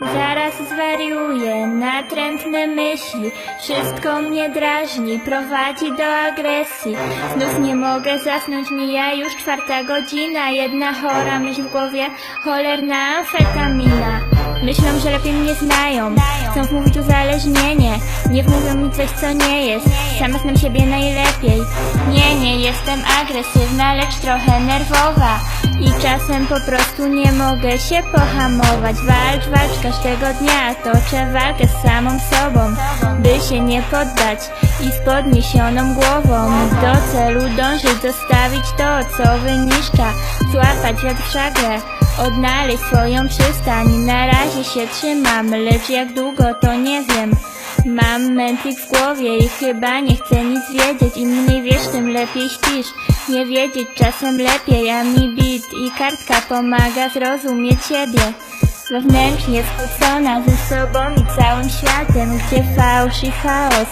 Zaraz zwariuję, natrętne myśli, wszystko mnie drażni, prowadzi do agresji. Znów nie mogę zasnąć, mija już czwarta godzina, jedna chora myśl w głowie, cholerna amfetamina. Myślą, że lepiej mnie znają, chcą wmówić uzależnienie, nie wmówią mi coś, co nie jest, sama znam siebie najlepiej. Nie, nie jestem agresywna, lecz trochę nerwowa i czasem po prostu nie mogę się pohamować. Walcz, walcz każdego dnia, toczę walkę z samą sobą, by się nie poddać i z podniesioną głową do celu dążyć, zostawić to, co wyniszcza, złapać wiatr w. Odnaleźć swoją przystań, na razie się trzymam, lecz jak długo to nie wiem. Mam mętlik w głowie i chyba nie chcę nic wiedzieć. Im mniej wiesz, tym lepiej śpisz. Nie wiedzieć czasem lepiej, a mi bit i kartka pomaga zrozumieć siebie. Wewnętrznie skłócona ze sobą i całym światem Gdzie fałsz i chaos,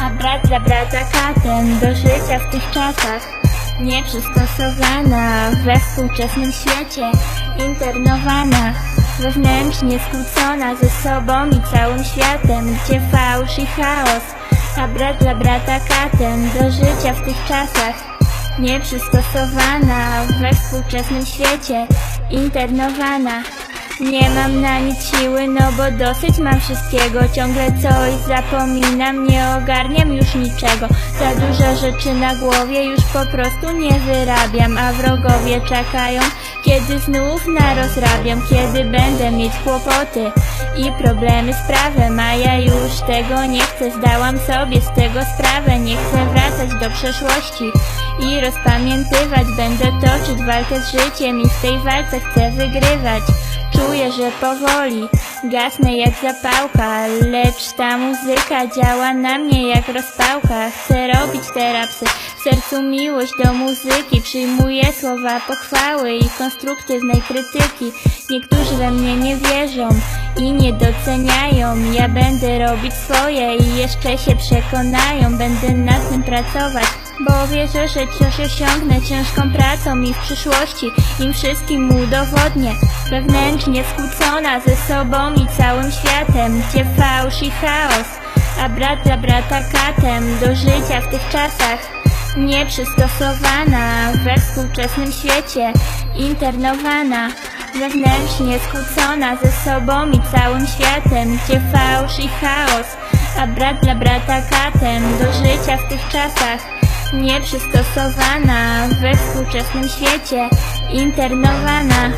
a brat za brata katem. Do życia w tych czasach Nieprzystosowana we współczesnym świecie Internowana Wewnętrznie skłócona ze sobą i całym światem Gdzie fałsz i chaos A brat dla brata katem Do życia w tych czasach. Nieprzystosowana we współczesnym świecie Internowana nie mam na nic siły, no bo dosyć mam wszystkiego. Ciągle coś zapominam, nie ogarniam już niczego. Za dużo rzeczy na głowie już po prostu nie wyrabiam A wrogowie czekają, kiedy znów narozrabiam. Kiedy będę mieć kłopoty i problemy z prawem A ja już tego nie chcę, zdałam sobie z tego sprawę Nie chcę wracać do przeszłości i rozpamiętywać. Będę toczyć walkę z życiem i w tej walce chcę wygrywać Czuję, że powoli gasnę jak zapałka Lecz ta muzyka działa na mnie jak rozpałka. Chcę robić terapsy, w sercu miłość do muzyki Przyjmuję słowa pochwały i konstruktywnej krytyki. Niektórzy we mnie nie wierzą i nie doceniają. Ja będę robić swoje i jeszcze się przekonają Będę nad tym pracować bo wierzę, że coś osiągnę ciężką pracą i w przyszłości im wszystkim udowodnię. Wewnętrznie skłócona ze sobą i całym światem Gdzie fałsz i chaos, a brat dla brata katem Do życia w tych czasach Nieprzystosowana we współczesnym świecie Internowana. Wewnętrznie skłócona ze sobą i całym światem Gdzie fałsz i chaos, a brat dla brata katem Do życia w tych czasach Nieprzystosowana we współczesnym świecie Internowana